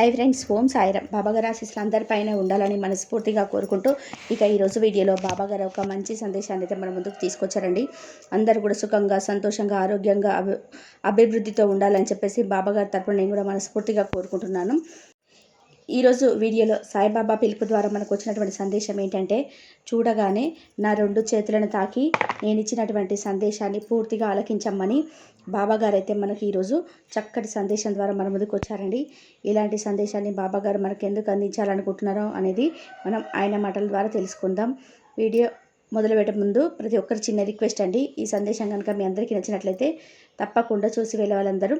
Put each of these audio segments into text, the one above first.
Hi friends ఓం సాయిరం బాబాగారు ఆశీస్సులు అందరిపైన ఉండాలని మనస్ఫూర్తిగా కోరుకుంటూ ఇక ఈరోజు వీడియోలో బాబాగారు ఒక మంచి సందేశాన్ని అయితే మన ముందుకు తీసుకొచ్చారండి. అందరూ కూడా సుఖంగా సంతోషంగా ఆరోగ్యంగా అభి అభివృద్ధితో ఉండాలని చెప్పేసి బాబాగారి తరపున నేను కూడా మనస్ఫూర్తిగా కోరుకుంటున్నాను. ఈరోజు వీడియోలో సాయిబాబా పిలుపు ద్వారా మనకు వచ్చినటువంటి సందేశం ఏంటంటే చూడగానే నా రెండు చేతులను తాకి నేను ఇచ్చినటువంటి సందేశాన్ని పూర్తిగా ఆలకించమ్మని బాబాగారు అయితే మనకి ఈరోజు చక్కటి సందేశం ద్వారా మన ముందుకు వచ్చారండి. ఇలాంటి సందేశాన్ని బాబాగారు మనకు ఎందుకు అందించాలనుకుంటున్నారో అనేది మనం ఆయన మాటల ద్వారా తెలుసుకుందాం. వీడియో మొదలుపెట్టే ముందు ప్రతి ఒక్కరి చిన్న రిక్వెస్ట్ అండి. ఈ సందేశం కనుక మీ అందరికీ నచ్చినట్లయితే తప్పకుండా చూసి వెళ్ళే వాళ్ళందరూ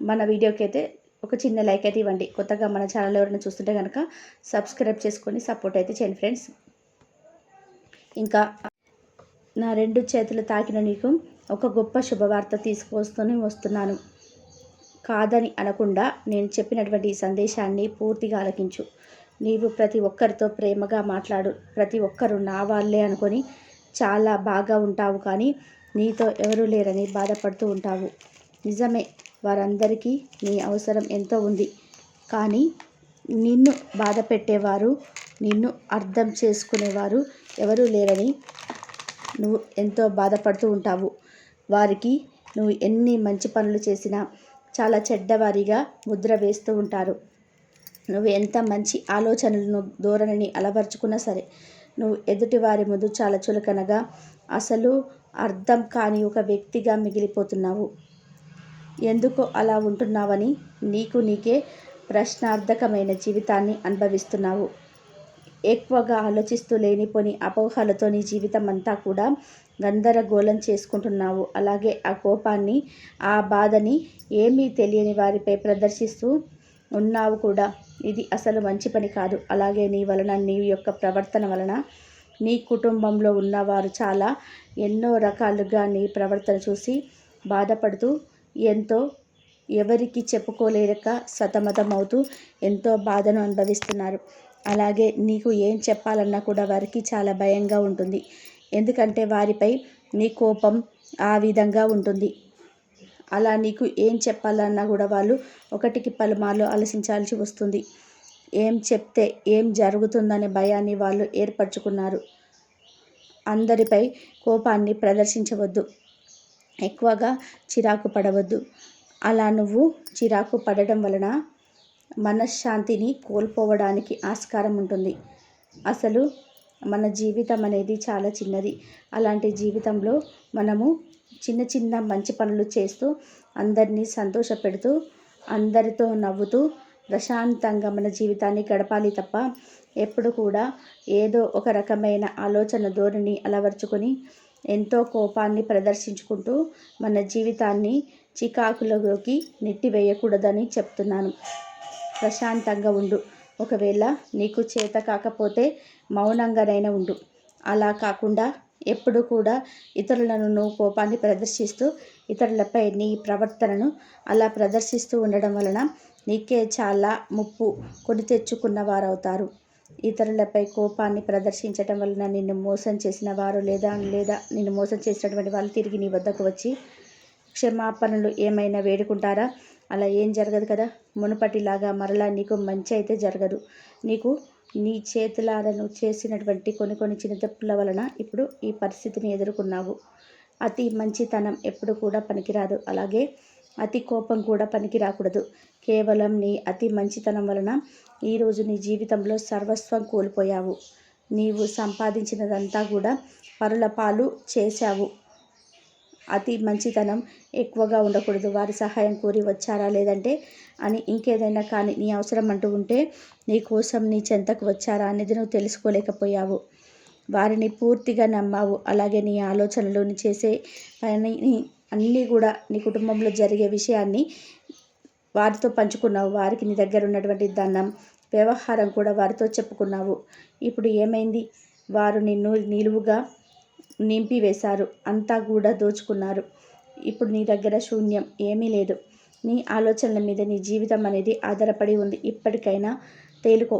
మన వీడియోకి అయితే ఒక చిన్న లైక్ అయితే ఇవ్వండి. కొత్తగా మన ఛానల్ ఎవరైనా చూస్తుంటే కనుక సబ్స్క్రైబ్ చేసుకొని సపోర్ట్ అయితే చేయండి ఫ్రెండ్స్. ఇంకా నా రెండు చేతులు తాకిన నీకు ఒక గొప్ప శుభవార్త తీసుకొస్తూనే వస్తున్నాను. కాదని అనకుండా నేను చెప్పినటువంటి ఈ సందేశాన్ని పూర్తిగా ఆలకించు. నీవు ప్రతి ఒక్కరితో ప్రేమగా మాట్లాడు. ప్రతి ఒక్కరు నా వాళ్ళే అనుకొని చాలా బాగా ఉంటావు కానీ నీతో ఎవరూ లేరని బాధపడుతూ ఉంటావు. నిజమే. వారందరికీ నీ అవసరం ఎంతో ఉంది. కానీ నిన్ను బాధ పెట్టేవారు నిన్ను అర్థం చేసుకునేవారు ఎవరూ లేరని నువ్వు ఎంతో బాధపడుతూ ఉంటావు. వారికి నువ్వు ఎన్ని మంచి పనులు చేసినా చాలా చెడ్డవారిగా ముద్ర వేస్తూ ఉంటారు. నువ్వు ఎంత మంచి ఆలోచనలను ధోరణిని అలవర్చుకున్నా సరే నువ్వు ఎదుటివారి ముందు చాలా చులకనగా అసలు అర్థం కాని ఒక వ్యక్తిగా మిగిలిపోతున్నావు. ఎందుకు అలా ఉంటున్నావని నీకు నీకే ప్రశ్నార్థకమైన జీవితాన్ని అనుభవిస్తున్నావు. ఎక్కువగా ఆలోచిస్తూ లేనిపోని అపోహలతో నీ జీవితం అంతా కూడా గందరగోళం చేసుకుంటున్నావు. అలాగే ఆ కోపాన్ని ఆ బాధని ఏమీ తెలియని వారిపై ప్రదర్శిస్తూ ఉన్నావు కూడా. ఇది అసలు మంచి పని కాదు. అలాగే నీ వలన నీ యొక్క ప్రవర్తన వలన నీ కుటుంబంలో ఉన్నవారు చాలా ఎన్నో రకాలుగా నీ ప్రవర్తన చూసి బాధపడుతూ ఎంతో ఎవరికి చెప్పుకోలేక సతమతమవుతూ ఎంతో బాధను అనుభవిస్తున్నారు. అలాగే నీకు ఏం చెప్పాలన్నా కూడా వారికి చాలా భయంగా ఉంటుంది. ఎందుకంటే వారిపై నీ కోపం ఆ విధంగా ఉంటుంది. అలా నీకు ఏం చెప్పాలన్నా కూడా వాళ్ళు ఒకటికి పలుమార్లు ఆలోచించాల్సి వస్తుంది. ఏం చెప్తే ఏం జరుగుతుందనే భయాన్ని వాళ్ళు ఏర్పరచుకున్నారు. అందరిపై కోపాన్ని ప్రదర్శించవద్దు. ఎక్కువగా చిరాకు పడవద్దు. అలా నువ్వు చిరాకు పడడం వలన మనశ్శాంతిని కోల్పోవడానికి ఆస్కారం ఉంటుంది. అసలు మన జీవితం అనేది చాలా చిన్నది. అలాంటి జీవితంలో మనము చిన్న చిన్న మంచి పనులు చేస్తూ అందరినీ సంతోషపెడుతూ అందరితో నవ్వుతూ ప్రశాంతంగా మన జీవితాన్ని గడపాలి తప్ప ఎప్పుడు కూడా ఏదో ఒక రకమైన ఆలోచన ధోరణి అలవర్చుకొని ఎంతో కోపాన్ని ప్రదర్శించుకుంటూ మన జీవితాన్ని చికాకులలోకి నెట్టివేయకూడదని చెప్తున్నాను. ప్రశాంతంగా ఉండు. ఒకవేళ నీకు చేత కాకపోతే మౌనంగానైనా ఉండు. అలా కాకుండా ఎప్పుడు కూడా ఇతరులను నువ్వు కోపాన్ని ప్రదర్శిస్తూ ఇతరులపై నీ ప్రవర్తనను అలా ప్రదర్శిస్తూ ఉండడం వలన నీకే చాలా ముప్పు కొని తెచ్చుకున్న వారవుతారు ఇతరులపై కోపాన్ని ప్రదర్శించటం వలన నిన్ను మోసం చేసిన వారు లేదా లేదా నిన్ను మోసం చేసినటువంటి వాళ్ళు తిరిగి నీ వద్దకు వచ్చి క్షమాపణలు ఏమైనా వేడుకుంటారా? అలా ఏం జరగదు కదా? మునుపటిలాగా మరలా నీకు మంచి అయితే జరగదు. నీకు నీ చేతులారను చేసినటువంటి కొన్ని కొన్ని చిన్న తప్పుల వలన ఇప్పుడు ఈ పరిస్థితిని ఎదుర్కొన్నావు. అతి మంచితనం ఎప్పుడు కూడా పనికిరాదు. అలాగే అతి కోపం కూడా పనికి రాకూడదు. కేవలం నీ అతి మంచితనం వలన ఈరోజు నీ జీవితంలో సర్వస్వం కోల్పోయావు. నీవు సంపాదించినదంతా కూడా పరుల పాలు చేశావు. అతి మంచితనం ఎక్కువగా ఉండకూడదు. వారి సహాయం కోరి వచ్చారా లేదంటే అని ఇంకేదైనా కానీ నీ అవసరం అంటూ ఉంటే నీ కోసం నీ చెంతకు వచ్చారా అనేది నువ్వు తెలుసుకోలేకపోయావు. వారిని పూర్తిగా నమ్మావు. అలాగే నీ ఆలోచనలు చేసే పని అన్నీ కూడా నీ కుటుంబంలో జరిగే విషయాన్ని వారితో పంచుకున్నావు. వారికి నీ దగ్గర ఉన్నటువంటి ధనం వ్యవహారం కూడా వారితో చెప్పుకున్నావు. ఇప్పుడు ఏమైంది? వారు నిన్ను నిలువుగా నింపివేశారు. అంతా కూడా దోచుకున్నారు. ఇప్పుడు నీ దగ్గర శూన్యం ఏమీ లేదు. నీ ఆలోచనల మీద నీ జీవితం అనేది ఆధారపడి ఉంది. ఇప్పటికైనా తేలుకో.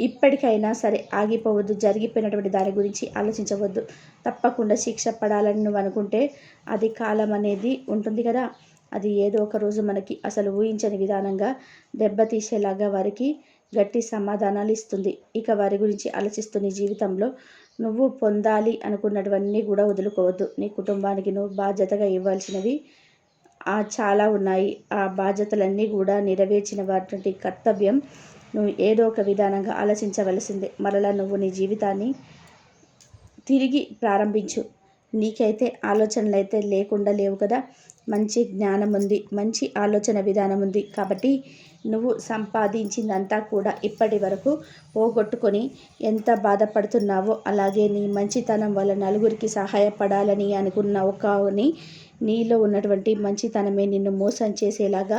ఇప్పటికైనా సరే ఆగిపోవద్దు. జరిగిపోయినటువంటి దాని గురించి ఆలోచించవద్దు. తప్పకుండా శిక్ష పడాలని నువ్వు అనుకుంటే అది కాలం అనేది ఉంటుంది కదా. అది ఏదో ఒక రోజు మనకి అసలు ఊహించని విధానంగా దెబ్బతీసేలాగా వారికి గట్టి సమాధానాలు ఇస్తుంది. ఇక వారి గురించి ఆలోచిస్తూ నీ జీవితంలో నువ్వు పొందాలి అనుకున్నటువన్నీ కూడా వదులుకోవద్దు. నీ కుటుంబానికి నువ్వు బాధ్యతగా ఇవ్వాల్సినవి చాలా ఉన్నాయి. ఆ బాధ్యతలన్నీ కూడా నెరవేర్చిన వాటి కర్తవ్యం నువ్వు ఏదో ఒక విధానంగా ఆలోచించవలసిందే. మరలా నువ్వు నీ జీవితాన్ని తిరిగి ప్రారంభించు. నీకైతే ఆలోచనలు అయితే లేకుండా లేవు కదా. మంచి జ్ఞానం ఉంది. మంచి ఆలోచన విధానం ఉంది. కాబట్టి నువ్వు సంపాదించిందంతా కూడా ఇప్పటి వరకు పోగొట్టుకొని ఎంత బాధపడుతున్నావో అలాగే నీ మంచితనం వల్ల నలుగురికి సహాయపడాలని అనుకున్న ఒకని నీలో ఉన్నటువంటి మంచితనమే నిన్ను మోసం చేసేలాగా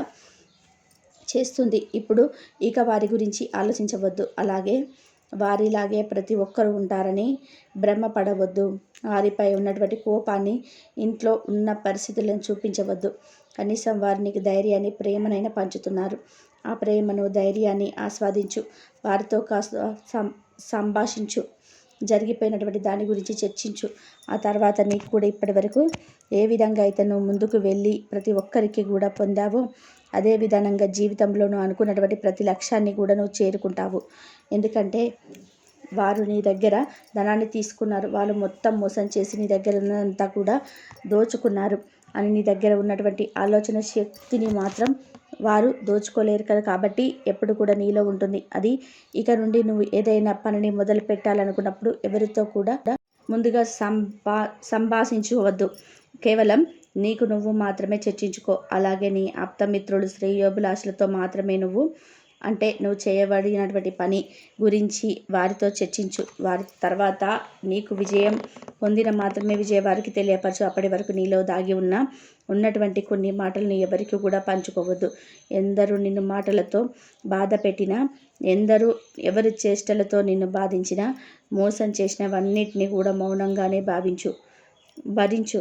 చేస్తుంది. ఇప్పుడు ఇక వారి గురించి ఆలోచించవద్దు. అలాగే వారిలాగే ప్రతి ఒక్కరు ఉంటారని భ్రమపడవద్దు. వారిపై ఉన్నటువంటి కోపాన్ని ఇంట్లో ఉన్న పరిస్థితులను చూపించవద్దు. కనీసం వారికి ధైర్యాన్ని ప్రేమనైనా పంచుతున్నారు. ఆ ప్రేమను ధైర్యాన్ని ఆస్వాదించు. వారితో కాస్త సం సంభాషించు. జరిగిపోయినటువంటి దాని గురించి చర్చించు. ఆ తర్వాత నీకు కూడా ఇప్పటి వరకు ఏ విధంగా అయితే నువ్వు ముందుకు వెళ్ళి ప్రతి ఒక్కరికి కూడా పొందావో అదే విధానంగా జీవితంలో నువ్వు అనుకున్నటువంటి ప్రతి లక్ష్యాన్ని కూడా నువ్వు చేరుకుంటావు. ఎందుకంటే వారు నీ దగ్గర ధనాన్ని తీసుకున్నారు. వాళ్ళు మొత్తం మోసం చేసి నీ దగ్గర ఉన్నదంతా కూడా దోచుకున్నారు. అని నీ దగ్గర ఉన్నటువంటి ఆలోచన శక్తిని మాత్రం వారు దోచుకోలేరు కదా కాబట్టి ఎప్పుడు కూడా నీలో ఉంటుంది. అది ఇక నుండి నువ్వు ఏదైనా పనిని మొదలు పెట్టాలనుకున్నప్పుడు ఎవరితో కూడా ముందుగా సంభా సంభాషించుకోవద్దు. కేవలం నీకు నువ్వు మాత్రమే చర్చించుకో. అలాగే నీ ఆప్తమిత్రులు శ్రేయోభిలాషులతో మాత్రమే నువ్వు అంటే నువ్వు చేయబడినటువంటి పని గురించి వారితో చర్చించు. వారి తర్వాత నీకు విజయం పొందిన మాత్రమే విజయ వారికి తెలియపరచు. అప్పటి వరకు నీలో దాగి ఉన్న ఉన్నటువంటి కొన్ని మాటలను ఎవరికి కూడా పంచుకోవద్దు. ఎందరూ నిన్ను మాటలతో బాధ పెట్టినా ఎందరూ ఎవరి చేష్టలతో నిన్ను బాధించినా మోసం చేసినవన్నిటిని కూడా మౌనంగానే భావించు. భరించు.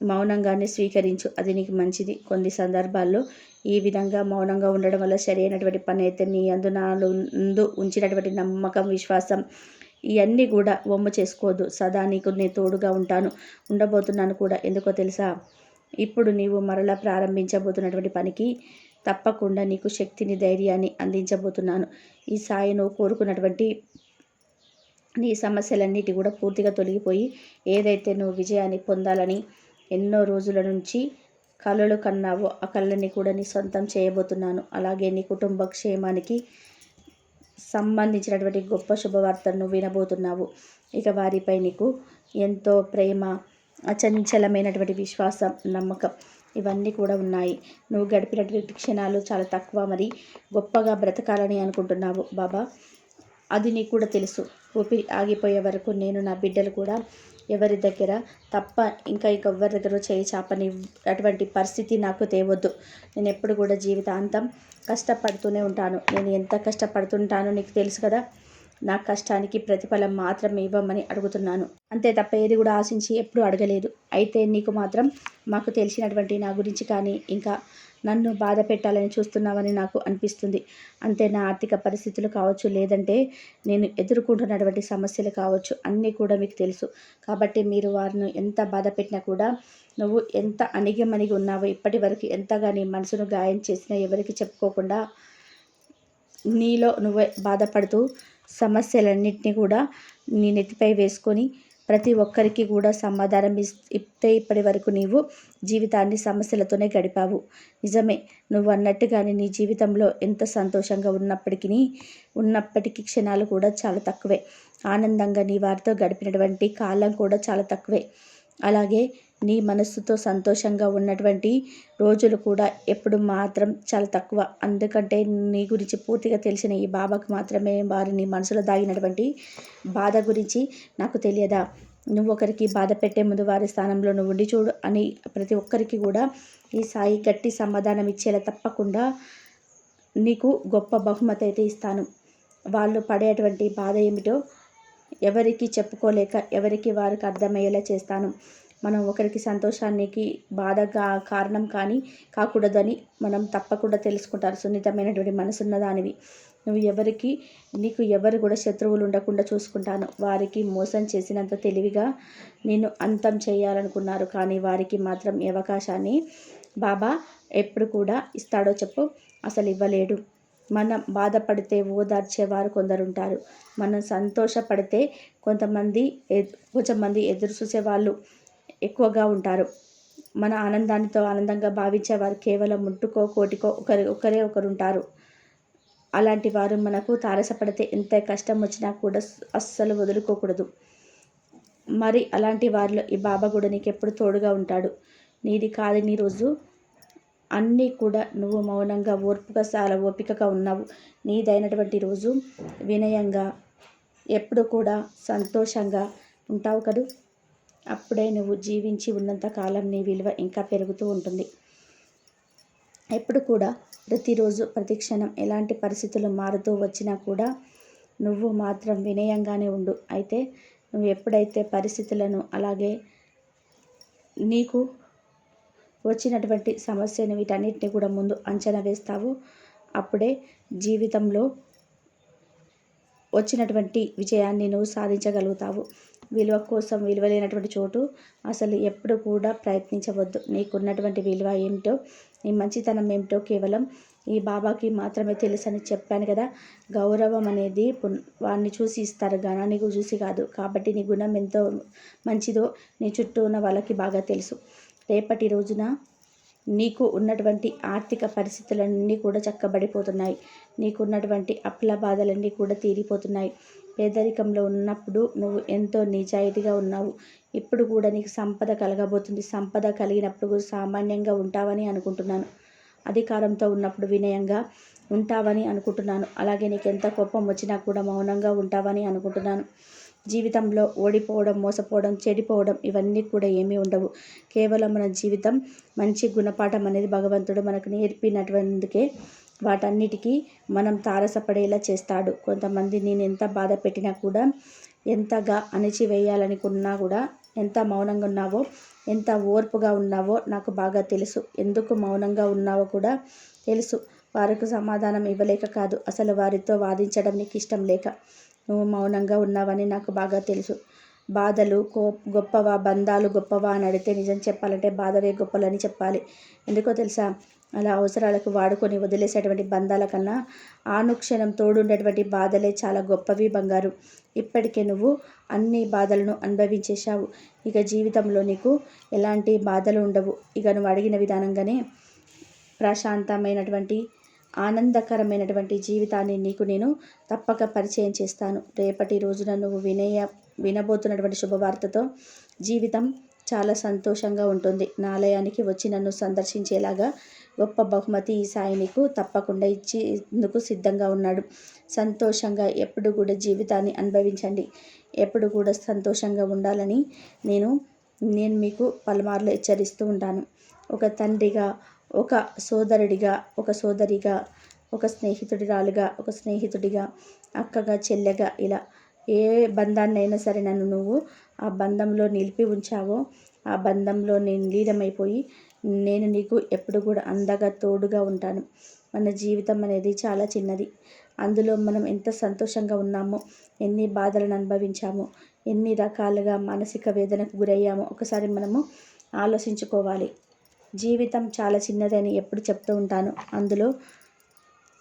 మౌనంగానే స్వీకరించు. అది నీకు మంచిది. కొన్ని సందర్భాల్లో ఈ విధంగా మౌనంగా ఉండడం వల్ల సరైనటువంటి పని అయితే నీ అందు ముందు ఉంచినటువంటి నమ్మకం విశ్వాసం ఇవన్నీ కూడా వమ్ము చేసుకోవద్దు సదా నీకు నేను తోడుగా ఉంటాను ఉండబోతున్నాను కూడా. ఎందుకో తెలుసా? ఇప్పుడు నీవు మరలా ప్రారంభించబోతున్నటువంటి పనికి తప్పకుండా నీకు శక్తిని ధైర్యాన్ని అందించబోతున్నాను. ఈ సాయి నువ్వు కోరుకున్నటువంటి నీ సమస్యలన్నిటి కూడా పూర్తిగా తొలగిపోయి ఏదైతే నువ్వు విజయాన్ని పొందాలని ఎన్నో రోజుల నుంచి కళలు కన్నావో. ఆ కళ్ళని కూడా నీ సొంతం చేయబోతున్నాను. అలాగే నీ కుటుంబ క్షేమానికి సంబంధించినటువంటి గొప్ప శుభవార్తను వినబోతున్నావు. ఇక వారిపై నీకు ఎంతో ప్రేమ అచంచలమైనటువంటి విశ్వాసం నమ్మకం ఇవన్నీ కూడా ఉన్నాయి. నువ్వు గడిపినటువంటి క్షణాలు చాలా తక్కువ మరి గొప్పగా బ్రతకాలని అనుకుంటున్నావు. బాబా అది నీకు కూడా తెలుసు. ఊపిరి ఆగిపోయే వరకు నేను నా బిడ్డలు కూడా ఎవరి దగ్గర తప్ప ఇంకా ఎవరి దగ్గర చేయి చాపని అటువంటి పరిస్థితి నాకు తేవద్దు. నేను ఎప్పుడు కూడా జీవితాంతం కష్టపడుతూనే ఉంటాను. నేను ఎంత కష్టపడుతుంటానో నీకు తెలుసు కదా. నా కష్టానికి ప్రతిఫలం మాత్రం ఇవ్వమని అడుగుతున్నాను. అంతే తప్ప ఏది కూడా ఆశించి ఎప్పుడు అడగలేదు. అయితే నీకు మాత్రం మాకు తెలిసినటువంటి నా గురించి కానీ ఇంకా నన్ను బాధ పెట్టాలని చూస్తున్నావని నాకు అనిపిస్తుంది. అంతే నా ఆర్థిక పరిస్థితులు కావచ్చు లేదంటే నేను ఎదుర్కొంటున్నటువంటి సమస్యలు కావచ్చు అన్నీ కూడా మీకు తెలుసు. కాబట్టి మీరు వారిని ఎంత బాధ పెట్టినా కూడా నువ్వు ఎంత అణిగమణిగి ఉన్నావో ఇప్పటి వరకు ఎంతగా నీ మనసును గాయం చేసినా ఎవరికి చెప్పుకోకుండా నీలో నువ్వే బాధపడుతూ సమస్యలన్నింటినీ కూడా నీ నెత్తిపై వేసుకొని ప్రతి ఒక్కరికి కూడా సమాధానం ఇస్తే ఇప్పటి వరకు నీవు జీవితాన్ని సమస్యలతోనే గడిపావు. నిజమే నువ్వు అన్నట్టుగానే నీ జీవితంలో ఎంత సంతోషంగా ఉన్నప్పటికీ ఉన్నప్పటికీ క్షణాలు కూడా చాలా తక్కువే. ఆనందంగా నీ వారితో గడిపినటువంటి కాలం కూడా చాలా తక్కువే. అలాగే నీ మనస్సుతో సంతోషంగా ఉన్నటువంటి రోజులు కూడా ఎప్పుడు మాత్రం చాలా తక్కువ. అందుకంటే నీ గురించి పూర్తిగా తెలిసిన ఈ బాబాకు మాత్రమే వారి నీ మనసులో దాగినటువంటి బాధ గురించి నాకు తెలియదా? నువ్వు ఒకరికి బాధ పెట్టే ముందు వారి స్థానంలో నువ్వు ఉండి చూడు అని ప్రతి ఒక్కరికి కూడా ఈ సాయి గట్టి సమాధానం ఇచ్చేలా తప్పకుండా నీకు గొప్ప బహుమతి అయితే ఇస్తాను. వాళ్ళు పడేటువంటి బాధ ఏమిటో ఎవరికి చెప్పుకోలేక ఎవరికి వారికి అర్థమయ్యేలా చేస్తాను. మనం ఒకరికి సంతోషానికి బాధగా కారణం కానీ కాకూడదని మనం తప్పకుండా తెలుసుకుంటారు. సున్నితమైనటువంటి మనసున్న దానివి. నువ్వు ఎవరికి నీకు ఎవరు కూడా శత్రువులు ఉండకుండా చూసుకుంటాను. వారికి మోసం చేసినంత తెలివిగా నేను అంతం చేయాలనుకున్నారు. కానీ వారికి మాత్రం ఈ అవకాశాన్ని బాబా ఎప్పుడు కూడా ఇస్తాడో చెప్పు. అసలు ఇవ్వలేడు. మనం బాధపడితే ఓదార్చేవారు కొందరుంటారు. మనం సంతోషపడితే కొంతమంది ఎ- కొంచెం మంది ఎదురు చూసేవాళ్ళు ఎక్కువగా ఉంటారు. మన ఆనందానితో ఆనందంగా భావించే వారు కేవలం ముట్టుకో కోటికో ఒకరి ఒకరే ఒకరు ఉంటారు అలాంటి వారు మనకు తారసపడితే ఎంత కష్టం వచ్చినా కూడా అస్సలు వదులుకోకూడదు. మరి అలాంటి వారిలో ఈ బాబా కూడా నీకు ఎప్పుడు తోడుగా ఉంటాడు. నీది కాదు నీ రోజు. అన్నీ కూడా నువ్వు మౌనంగా ఓర్పుగా చాలా ఓపికగా ఉన్నావు. నీదైనటువంటి రోజు. వినయంగా ఎప్పుడు కూడా సంతోషంగా ఉంటావు కదూ. అప్పుడే నువ్వు జీవించి ఉన్నంత కాలం నీ విలువ ఇంకా పెరుగుతూ ఉంటుంది. ఎప్పుడు కూడా ప్రతిరోజు ప్రతిక్షణం ఎలాంటి పరిస్థితులు మారుతూ వచ్చినా కూడా నువ్వు మాత్రం వినయంగానే ఉండు. అయితే నువ్వు ఎప్పుడైతే పరిస్థితులను అలాగే నీకు వచ్చినటువంటి సమస్యను వీటన్నిటిని కూడా ముందు అంచనా వేస్తావు అప్పుడే జీవితంలో వచ్చినటువంటి విజయాన్ని నువ్వు సాధించగలుగుతావు. విలువ కోసం విలువ లేనటువంటి చోటు అసలు ఎప్పుడు కూడా ప్రయత్నించవద్దు. నీకున్నటువంటి విలువ ఏమిటో నీ మంచితనం ఏమిటో కేవలం ఈ బాబాకి మాత్రమే తెలుసని చెప్పాను కదా. గౌరవం అనేది వాడిని చూసి ఇస్తారు గానా? నీకు చూసి కాదు. కాబట్టి నీ గుణం ఎంతో మంచిదో నీ చుట్టూ ఉన్న వాళ్ళకి బాగా తెలుసు. రేపటి రోజున నీకు ఉన్నటువంటి ఆర్థిక పరిస్థితులన్నీ కూడా చక్కబడిపోతున్నాయి. నీకున్నటువంటి అప్ల అప్పుల బాధలన్నీ కూడా తీరిపోతున్నాయి. పేదరికంలో ఉన్నప్పుడు నువ్వు ఎంతో నిజాయితీగా ఉన్నావు. ఇప్పుడు కూడా నీకు సంపద కలగబోతుంది. సంపద కలిగినప్పుడు కూడా సామాన్యంగా ఉంటావని అనుకుంటున్నాను. అధికారంతో ఉన్నప్పుడు వినయంగా ఉంటావని అనుకుంటున్నాను. అలాగే నీకు ఎంత కోపం వచ్చినా కూడా మౌనంగా ఉంటావని అనుకుంటున్నాను. జీవితంలో ఓడిపోవడం మోసపోవడం చెడిపోవడం ఇవన్నీ కూడా ఏమీ ఉండవు. కేవలం మన జీవితం మంచి గుణపాఠం అనేది భగవంతుడు మనకు నేర్పినటువంటికే వాటన్నిటికీ మనం తారసపడేలా చేస్తాడు. కొంతమంది నేను ఎంత బాధ పెట్టినా కూడా ఎంతగా అణిచివేయాలనుకున్నా కూడా ఎంత మౌనంగా ఉన్నావో ఎంత ఓర్పుగా ఉన్నావో నాకు బాగా తెలుసు. ఎందుకు మౌనంగా ఉన్నావో కూడా తెలుసు. వారికి సమాధానం ఇవ్వలేక కాదు. అసలు వారితో వాదించడం నీకు ఇష్టం లేక. నువ్వు మౌనంగా ఉన్నావని నాకు బాగా తెలుసు. బాధలు కో గొప్పవా బంధాలు గొప్పవా అని అడిగితే నిజం చెప్పాలంటే బాధవే గొప్పలని చెప్పాలి. ఎందుకో తెలుసా? అలా అవసరాలకు వాడుకొని వదిలేసేటువంటి బంధాల కన్నా ఆనుక్షణం తోడుండేటువంటి బాధలే చాలా గొప్పవి బంగారు. ఇప్పటికే నువ్వు అన్ని బాధలను అనుభవించేశావు. ఇక జీవితంలో నీకు ఎలాంటి బాధలు ఉండవు. ఇక నువ్వు అడిగిన విధానంగానే ప్రశాంతమైనటువంటి ఆనందకరమైనటువంటి జీవితాన్ని నీకు నేను తప్పక పరిచయం చేస్తాను. రేపటి రోజున నువ్వు వినయ వినబోతున్నటువంటి శుభవార్తతో జీవితం చాలా సంతోషంగా ఉంటుంది. నా ఆలయానికి వచ్చి నన్ను సందర్శించేలాగా గొప్ప బహుమతి ఈ సాయి నీకు తప్పకుండా ఇచ్చేందుకు సిద్ధంగా ఉన్నాడు. సంతోషంగా ఎప్పుడు కూడా జీవితాన్ని అనుభవించండి. ఎప్పుడు కూడా సంతోషంగా ఉండాలని నేను నేను మీకు పలుమార్లు హెచ్చరిస్తూ ఉంటాను. ఒక తండ్రిగా ఒక సోదరుడిగా ఒక సోదరిగా ఒక స్నేహితుడిరాలుగా ఒక స్నేహితుడిగా అక్కగా చెల్లెగా ఇలా ఏ బంధాన్నైనా సరే నన్ను నువ్వు ఆ బంధంలో నిలిపి ఉంచావో ఆ బంధంలో నేను లీనమైపోయి నేను నీకు ఎప్పుడు కూడా అండగా తోడుగా ఉంటాను. మన జీవితం అనేది చాలా చిన్నది. అందులో మనం ఎంత సంతోషంగా ఉన్నామో ఎన్ని బాధలను అనుభవించామో ఎన్ని రకాలుగా మానసిక వేదనకు గురయ్యామో ఒకసారి మనము ఆలోచించుకోవాలి. జీవితం చాలా చిన్నదని ఎప్పుడు చెప్తూ ఉంటాను. అందులో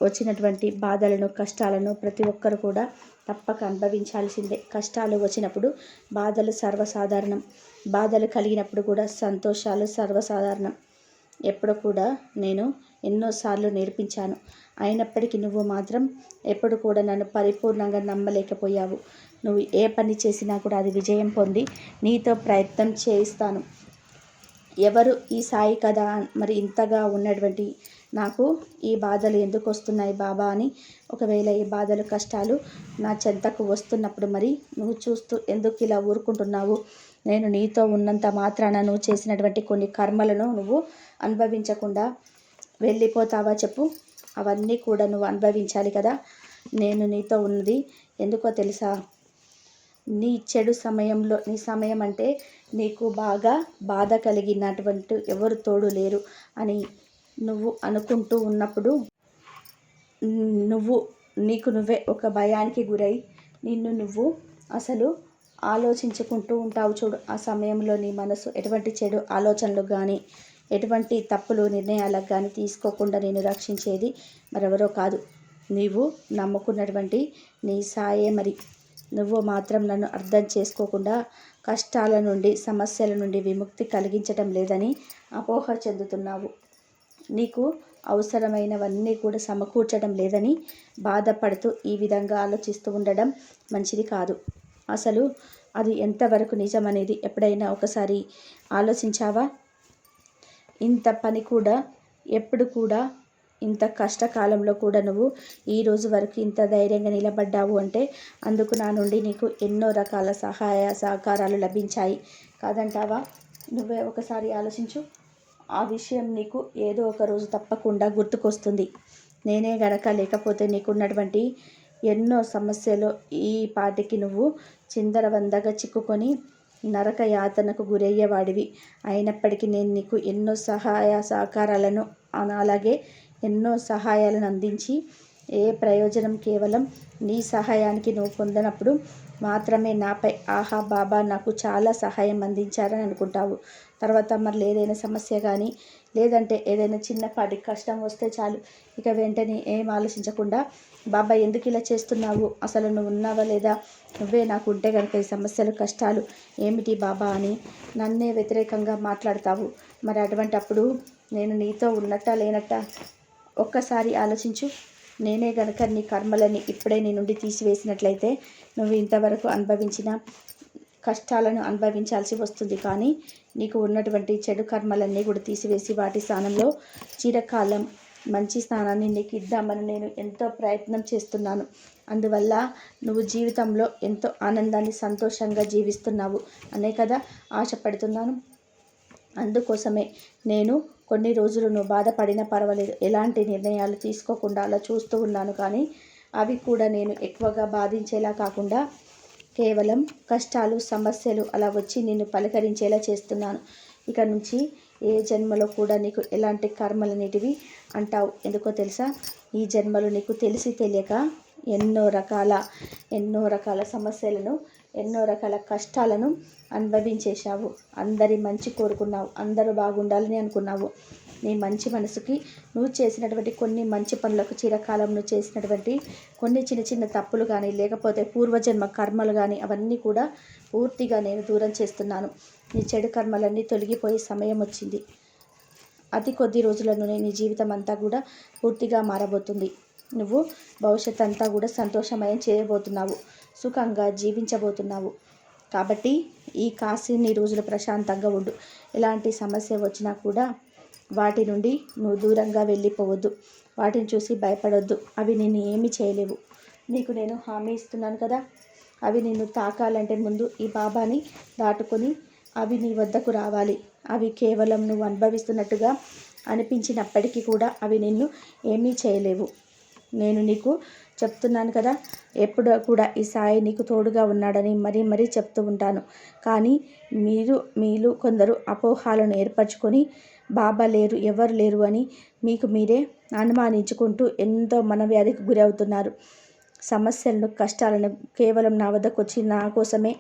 వచ్చినటువంటి బాధలను కష్టాలను ప్రతి ఒక్కరు కూడా తప్పక అనుభవించాల్సిందే. కష్టాలు వచ్చినప్పుడు బాధలు సర్వసాధారణం. బాధలు కలిగినప్పుడు కూడా సంతోషాలు సర్వసాధారణం. ఎప్పుడు కూడా నేను ఎన్నోసార్లు నేర్పించాను. అయినప్పటికీ నువ్వు మాత్రం ఎప్పుడు కూడా నన్ను పరిపూర్ణంగా నమ్మలేకపోయావు. నువ్వు ఏ పని చేసినా కూడా అది విజయం పొంది నీతో ప్రయత్నం చేయిస్తాను. ఎవరు ఈ సాయి కదా మరి ఇంతగా ఉన్నటువంటి నాకు ఈ బాధలు ఎందుకు వస్తున్నాయి బాబా అని ఒకవేళ ఈ బాధలు కష్టాలు నా చెంతకు వస్తున్నప్పుడు మరి నువ్వు చూస్తూ ఎందుకు ఇలా ఊరుకుంటున్నావు? నేను నీతో ఉన్నంత మాత్రాన నువ్వు చేసినటువంటి కొన్ని కర్మలను నువ్వు అనుభవించకుండా వెళ్ళిపోతావా చెప్పు? అవన్నీ కూడా నువ్వు అనుభవించాలి కదా. నేను నీతో ఉన్నది ఎందుకో తెలుసా? నీ చెడు సమయంలో నీ సమయం అంటే నీకు బాగా బాధ కలిగినటువంటి ఎవరు తోడు లేరు అని నువ్వు అనుకుంటూ ఉన్నప్పుడు నువ్వు నీకు నువ్వే ఒక భయానికి గురై నిన్ను నువ్వు అసలు ఆలోచించుకుంటూ ఉంటావు చూడు. ఆ సమయంలో నీ మనసు ఎటువంటి చెడు ఆలోచనలు కానీ ఎటువంటి తప్పులు నిర్ణయాలకు కానీ తీసుకోకుండా నేను రక్షించేది మరెవరో కాదు. నీవు నమ్ముకున్నటువంటి నీ సాయే మరి. నువ్వు మాత్రం నన్ను అర్థం చేసుకోకుండా కష్టాల నుండి సమస్యల నుండి విముక్తి కలిగించటం లేదని అపోహ చెందుతున్నావు. నీకు అవసరమైనవన్నీ కూడా సమకూర్చడం లేదని బాధపడుతూ ఈ విధంగా ఆలోచిస్తూ ఉండడం మంచిది కాదు. అసలు అది ఎంతవరకు నిజమనేది ఎప్పుడైనా ఒకసారి ఆలోచించావా? ఇంత పని కూడా ఎప్పుడు కూడా ఇంత కష్టకాలంలో కూడా నువ్వు ఈ రోజు వరకు ఇంత ధైర్యంగా నిలబడ్డావు అంటే అందుకు నా నుండి నీకు ఎన్నో రకాల సహాయ సహకారాలు లభించాయి. కాదంటావా? నువ్వే ఒకసారి ఆలోచించు. ఆ విషయం నీకు ఏదో ఒక రోజు తప్పకుండా గుర్తుకొస్తుంది. నేనే గనక లేకపోతే నీకున్నటువంటి ఎన్నో సమస్యలు ఈ పాటికి నువ్వు చిందరవందగా చిక్కుకొని నరక యాతనకు గురయ్యేవాడివి. అయినప్పటికీ నేను నీకు ఎన్నో సహాయ సహకారాలను అలాగే ఎన్నో సహాయాలను అందించి ఏ ప్రయోజనం కేవలం నీ సహాయానికి నువ్వు పొందినప్పుడు మాత్రమే నాపై ఆహా బాబా నాకు చాలా సహాయం అందించారని అనుకుంటావు. తర్వాత మరి ఏదైనా సమస్య కానీ లేదంటే ఏదైనా చిన్నపాటి కష్టం వస్తే చాలు. ఇక వెంటనే ఏం ఆలోచించకుండా బాబా ఎందుకు ఇలా చేస్తున్నావు? అసలు నువ్వు ఉన్నావా లేదా? నువ్వే నాకు ఉంటే కనుక ఈ సమస్యలు కష్టాలు ఏమిటి బాబా అని నన్నే వ్యతిరేకంగా మాట్లాడతావు. మరి అటువంటప్పుడు నేను నీతో ఉన్నట్ట లేనట్ట? ఒక్కసారి ఆలోచించు. నేనే గనక నీ కర్మలని ఇప్పుడే నీ నుండి తీసివేసినట్లయితే నువ్వు ఇంతవరకు అనుభవించిన కష్టాలను అనుభవించాల్సి వస్తుంది. కానీ నీకు ఉన్నటువంటి చెడు కర్మలన్నీ కూడా తీసివేసి వాటి స్థానంలో చిరకాలం మంచి స్థానాన్ని నీకు ఇద్దామని నేను ఎంతో ప్రయత్నం చేస్తున్నాను. అందువల్ల నువ్వు జీవితంలో ఎంతో ఆనందాన్ని సంతోషంగా జీవిస్తున్నావు అనే కదా ఆశపడుతున్నాను. అందుకోసమే నేను కొన్ని రోజులు నువ్వు బాధపడినా పర్వాలేదు. ఎలాంటి నిర్ణయాలు తీసుకోకుండా అలా చూస్తూ ఉన్నాను. కానీ అవి కూడా నేను ఎక్కువగా బాధించేలా కాకుండా కేవలం కష్టాలు సమస్యలు అలా వచ్చి నిన్ను పలకరించేలా చేస్తున్నాను. ఇక నుంచి ఏ జన్మలో కూడా నీకు ఎలాంటి కర్మలనేటివి అంటావు? ఎందుకో తెలుసా? ఈ జన్మలు నీకు తెలిసి తెలియక ఎన్నో రకాల ఎన్నో రకాల సమస్యలను ఎన్నో రకాల కష్టాలను అనుభవించేశావు. అందరి మంచి కోరుకున్నావు అందరూ బాగుండాలని అనుకున్నావు. నీ మంచి మనసుకి నువ్వు చేసినటువంటి కొన్ని మంచి పనులకు చిరకాలం నువ్వు చేసినటువంటి కొన్ని చిన్న చిన్న తప్పులు కానీ లేకపోతే పూర్వజన్మ కర్మలు కానీ అవన్నీ కూడా పూర్తిగా నేను దూరం చేస్తున్నాను. నీ చెడు కర్మలన్నీ తొలగిపోయే సమయం వచ్చింది. అతి కొద్ది రోజులలోనే నీ జీవితం అంతా కూడా పూర్తిగా మారబోతుంది. నువ్వు భవిష్యత్ అంతా కూడా సంతోషమయం చేయబోతున్నావు. సుఖంగా జీవించబోతున్నావు. కాబట్టి ఈ కాసిన్ని రోజులు ప్రశాంతంగా ఉండు. ఎలాంటి సమస్య వచ్చినా కూడా వాటి నుండి నువ్వు దూరంగా వెళ్ళిపోవద్దు. వాటిని చూసి భయపడొద్దు. అవి నేను ఏమీ చేయలేవు. నీకు నేను హామీ ఇస్తున్నాను కదా. అవి నిన్ను తాకాలంటే ముందు ఈ బాబాని దాటుకొని అవి నీ వద్దకు రావాలి. అవి కేవలం నువ్వు అనుభవిస్తున్నట్టుగా అనిపించినప్పటికీ కూడా అవి నిన్ను ఏమీ చేయలేవు. నేను నీకు చెప్తున్నాను కదా ఎప్పుడు కూడా ఈ సాయి నీకు తోడుగా ఉన్నాడని మరీ మరీ చెప్తూ ఉంటాను. కానీ మీరు మీరు కొందరు అపోహాలను ఏర్పరచుకొని బాబా లేరు ఎవరు లేరు అని మీకు మీరే అనుమానించుకుంటూ ఎంతో మనవ్యాధికి గురి అవుతున్నారు సమస్యలను కష్టాలను కేవలం నా వద్దకు వచ్చి నా కోసమే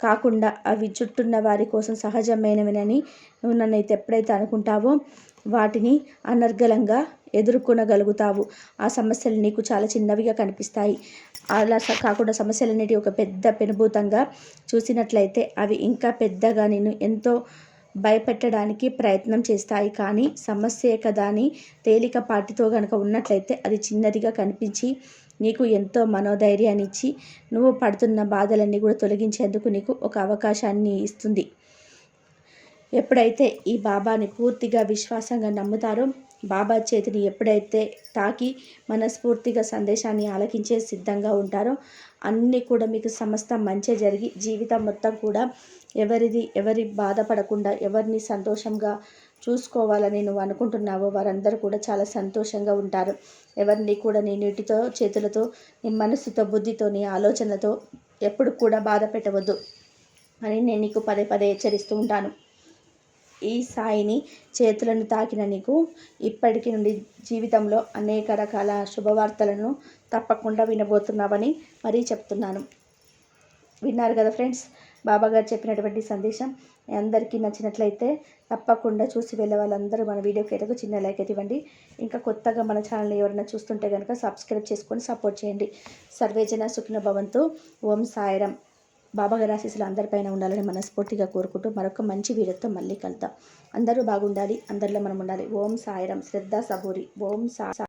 కాకుండా అవి చుట్టున్న వారి కోసం సహజమైనవినని నువ్వు నన్ను అయితే ఎప్పుడైతే అనుకుంటావో వాటిని అనర్గళంగా ఎదుర్కొనగలుగుతావు. ఆ సమస్యలు నీకు చాలా చిన్నవిగా కనిపిస్తాయి. అలా కాకుండా సమస్యలన్నిటి ఒక పెద్ద పెనుభూతంగా చూసినట్లయితే అవి ఇంకా పెద్దగా నేను ఎంతో భయపెట్టడానికి ప్రయత్నం చేస్తాయి. కానీ సమస్యే కదా అని తేలికపాటితో కనుక ఉన్నట్లయితే అది చిన్నదిగా కనిపించి నీకు ఎంతో మనోధైర్యాన్ని ఇచ్చి నువ్వు పడుతున్న బాధలన్నీ కూడా తొలగించేందుకు నీకు ఒక అవకాశాన్ని ఇస్తుంది. ఎప్పుడైతే ఈ బాబాని పూర్తిగా విశ్వాసంగా నమ్ముతారో బాబా చేతిని ఎప్పుడైతే తాకి మనస్ఫూర్తిగా సందేశాన్ని ఆలకించే సిద్ధంగా ఉంటారో అన్నీ కూడా మీకు సమస్త మంచి జరిగి జీవితం మొత్తం కూడా ఎవరిది ఎవరి బాధపడకుండా ఎవరిని సంతోషంగా చూసుకోవాలని నువ్వు అనుకుంటున్నావో వారందరూ కూడా చాలా సంతోషంగా ఉంటారు. ఎవరిని కూడా నీ నీటితో చేతులతో నీ మనసుతో బుద్ధితో నీ ఆలోచనలతో ఎప్పుడు కూడా బాధ పెట్టవద్దు అని నేను నీకు పదే పదే హెచ్చరిస్తూ ఉంటాను. ఈ సాయిని చేతులను తాకిన నీకు ఇప్పటికి నుండి జీవితంలో అనేక రకాల శుభవార్తలను తప్పకుండా వినబోతున్నావని మరీ చెప్తున్నాను. విన్నారు కదా ఫ్రెండ్స్? బాబాగారు చెప్పినటువంటి సందేశం అందరికీ నచ్చినట్లయితే తప్పకుండా చూసి వెళ్ళే వాళ్ళందరూ మన వీడియోకి అయితే ఒక చిన్న లైక్ అయితే ఇవ్వండి. ఇంకా కొత్తగా మన ఛానల్ని ఎవరైనా చూస్తుంటే కనుక సబ్స్క్రైబ్ చేసుకొని సపోర్ట్ చేయండి. సర్వేజన సుఖిన భవంతు. ఓం సాయిరం బాబా గారి ఆశీస్సులు అందరిపైన ఉండాలని మనస్ఫూర్తిగా కోరుకుంటూ మరొక మంచి వీడియోతో మళ్ళీ కలుద్దాం. అందరూ బాగుండాలి అందరిలో మనం ఉండాలి. ఓం సాయిరం శ్రద్ధ సబూరి. ఓం సా